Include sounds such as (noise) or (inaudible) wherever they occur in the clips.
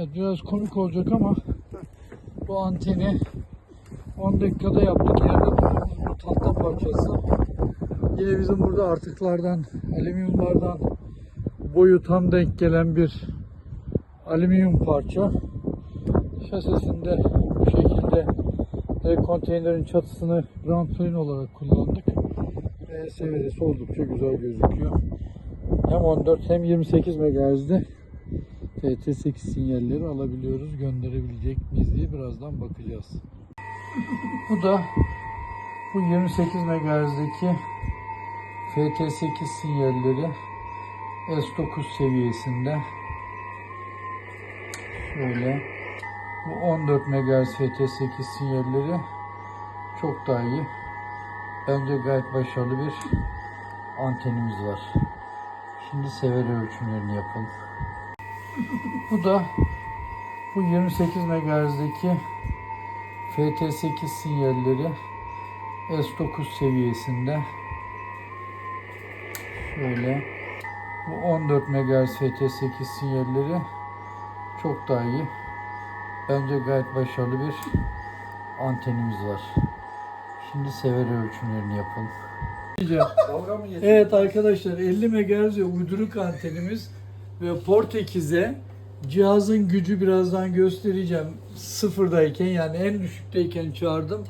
Evet biraz komik olacak ama bu anteni 10 dakikada yaptık. Yerde bu tahta parçası. Yine bizim burada artıklardan, alüminyumlardan boyu tam denk gelen bir alüminyum parça. Şasisinde bu şekilde e, konteynerin çatısını plane olarak kullandık. Ve seviyesi oldukça güzel gözüküyor. Hem 14 hem 28 MHz'de TT8 sinyalleri alabiliyoruz. Gönderebilecek miyiz diye birazdan bakacağız. bu da bu 28 MHz'deki FT8 sinyalleri S9 seviyesinde şöyle bu 14 MHz FT8 sinyalleri çok daha iyi. Bence gayet başarılı bir antenimiz var. Şimdi sever ölçümlerini yapalım. Bu da bu 28 MHz'deki FT8 sinyalleri S9 seviyesinde şöyle bu 14 MHz FT8 sinyalleri çok daha iyi. Bence gayet başarılı bir antenimiz var. Şimdi sever ölçümlerini yapalım. (laughs) Evet arkadaşlar 50 MHz uyduruk antenimiz ve Portekiz'e cihazın gücü birazdan göstereceğim. Sıfırdayken yani en düşükteyken çağırdım.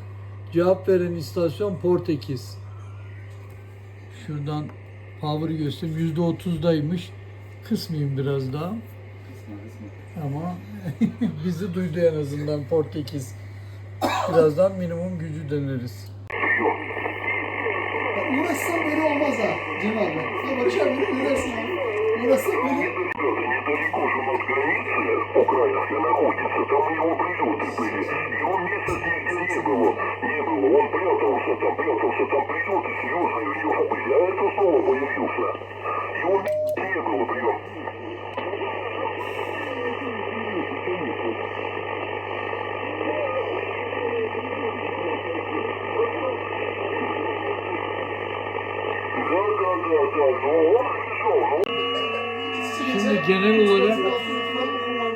Cevap veren istasyon Portekiz. Şuradan power'ı göstereyim. %30'daymış. Kısmayayım biraz daha. Ama (laughs) bizi duydu en azından Portekiz. Birazdan minimum gücü deneriz. Uğraşsam böyle olmaz ha Cem abi. Ya Barış abi uğraşsın abi. Uğraşsam böyle недалеко же от границы украинской находится, там у него прилеты были. И он месяц нигде не было. Не было. Он прятался там, прятался, там прилеты серьезные у него были. А это снова появился. И он не было прям. Şimdi genel olarak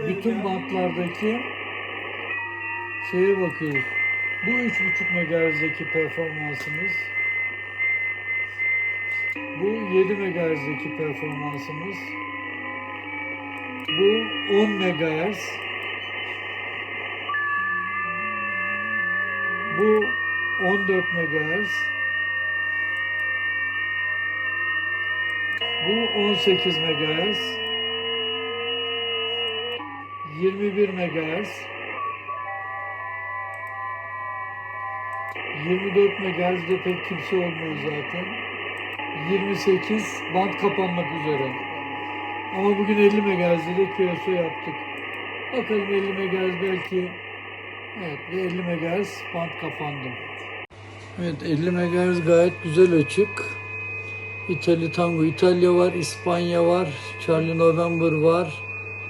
bütün bantlardaki şeye bakıyoruz. Bu 3.5 MHz'deki performansımız. Bu 7 MHz'deki performansımız. Bu 10 MHz. Bu 14 MHz. Bu 18 MHz. 21 MHz. 24 MHz'de pek kimse olmuyor zaten. 28 band kapanmak üzere. Ama bugün 50 MHz'de de QSO yaptık. Bakalım 50 MHz belki Evet ve 50 MHz band kapandı. Evet 50 MHz gayet güzel açık. İtalya Tango İtalya var, İspanya var, Charlie November var.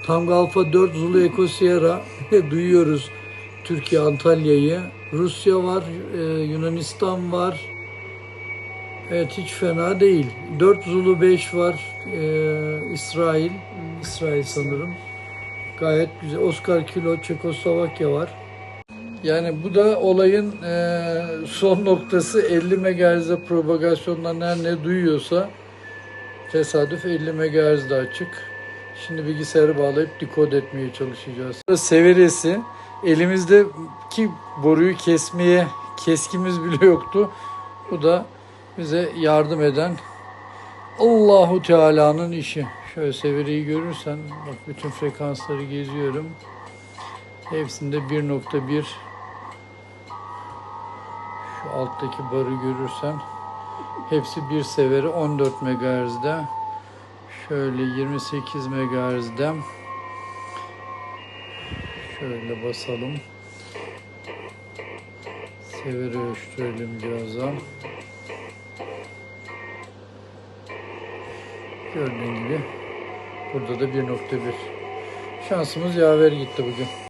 Tango Alfa 4 Zulu Eco Sierra (laughs) duyuyoruz Türkiye Antalya'yı. Rusya var, e, Yunanistan var. Evet hiç fena değil. 4 Zulu 5 var. e, İsrail, İsrail sanırım. Gayet güzel. Oscar Kilo Çekoslovakya var. Yani bu da olayın e, son noktası 50 MHz'de propagasyondan her ne duyuyorsa tesadüf 50 MHz'de açık. Şimdi bilgisayarı bağlayıp dekod etmeye çalışacağız. Severesi elimizdeki boruyu kesmeye keskimiz bile yoktu. Bu da bize yardım eden Allahu Teala'nın işi. Şöyle severiyi görürsen bak bütün frekansları geziyorum. Hepsinde 1.1 şu alttaki barı görürsen hepsi bir severi 14 MHz'de. Şöyle 28 MHz'de. Şöyle basalım. Severi ölçtürelim birazdan. Gördüğün gibi burada da 1.1. Şansımız yaver gitti bugün.